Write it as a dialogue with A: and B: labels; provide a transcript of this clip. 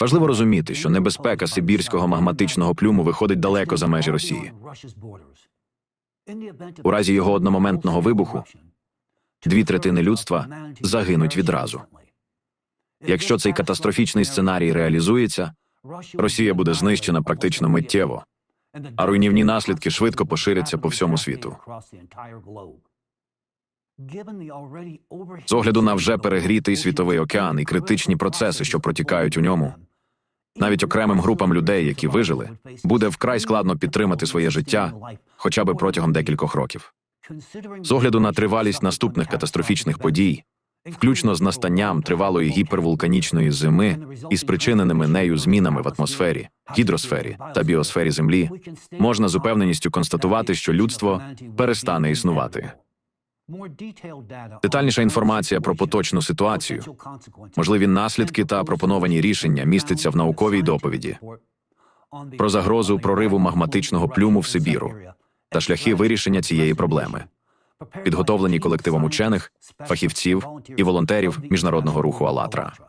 A: Важливо розуміти, що небезпека сибірського магматичного плюму виходить далеко за межі Росії.
B: У разі його одномоментного вибуху
A: Дві третини людства загинуть відразу. Якщо цей катастрофічний сценарій реалізується, Росія буде знищена практично миттєво, а руйнівні наслідки швидко поширяться по всьому світу.
B: З огляду на вже перегрітий світовий океан і критичні процеси, що протікають у ньому,
A: навіть окремим групам людей, які вижили, буде вкрай складно підтримати своє життя хоча б протягом декількох років. З огляду на тривалість наступних катастрофічних подій, включно з настанням тривалої гіпервулканічної зими і спричиненими нею змінами в атмосфері, гідросфері та біосфері Землі, можна з упевненістю констатувати, що людство перестане існувати. Детальніша інформація про поточну ситуацію, можливі наслідки та пропоновані рішення міститься в науковій доповіді. про загрозу прориву магматичного плюму в Сибіру та шляхи вирішення цієї проблеми, підготовлені колективом учених, фахівців і волонтерів міжнародного руху «АЛЛАТРА».